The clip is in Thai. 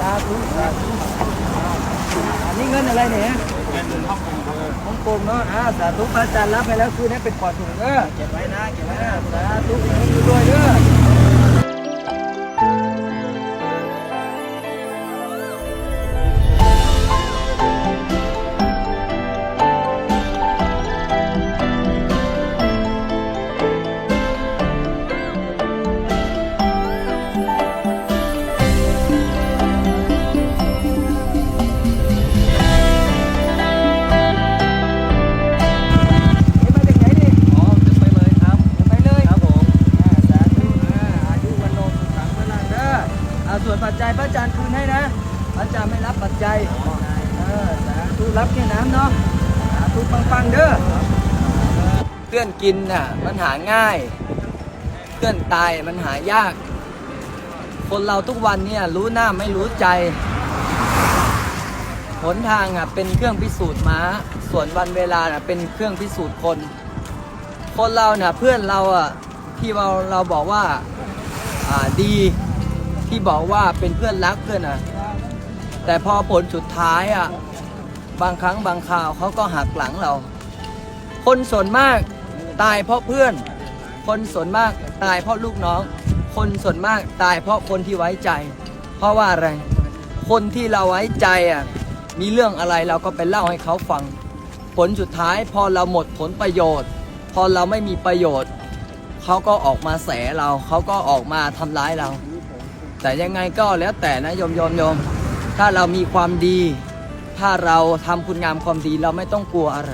สาธุสาธุอันนี้เงินอะไรเนี่ยเงินห้องกงครับฮ่องกงเนาะอ่าสาธุพระอาจารย์รับไปแล้วคือนี้เป็นปอดถุงเออเก็บไว้นะเก็บไว้นะสาธุเงินรวยเด้อ ปัจจัยพระอาจารย์คืนให้นะพระอาจารย์ไม่รับปัจจัยเออสาธุรับแค่น้ำเนาะสาธุปังๆเด้อเพื่อนกินน่ะมันหาง่ายเพื่อนตายมันหายาก คนเราทุกวันเนี่ยรู้หน้าไม่รู้ใจหนทางอะเป็นเครื่องพิสูจน์ม้า ส่วนวันเวลาน่ะเป็นเครื่องพิสูจน์คน คนเราเนี่ยเพื่อนเราอะที่เราเราบอกว่าอ่าดี ที่บอกว่าเป็นเพื่อนรักเพื่อนอะ แต่พอผลสุดท้ายอะ บางครั้งบางคราวเขาก็หักหลังเรา คนส่วนมากตายเพราะเพื่อน คนส่วนมากตายเพราะลูกน้อง คนส่วนมากตายเพราะคนที่ไว้ใจ เพราะว่าอะไร คนที่เราไว้ใจอะ มีเรื่องอะไรเราก็ไปเล่าให้เขาฟัง ผลสุดท้ายพอเราหมดผลประโยชน์ พอเราไม่มีประโยชน์ เขาก็ออกมาแสเรา เขาก็ออกมาทำร้ายเรา แต่ยังไงก็แล้วแต่นะโยมโยมโยม ถ้าเรามีความดี ถ้าเราทำคุณงามความดีเราไม่ต้องกลัวอะไร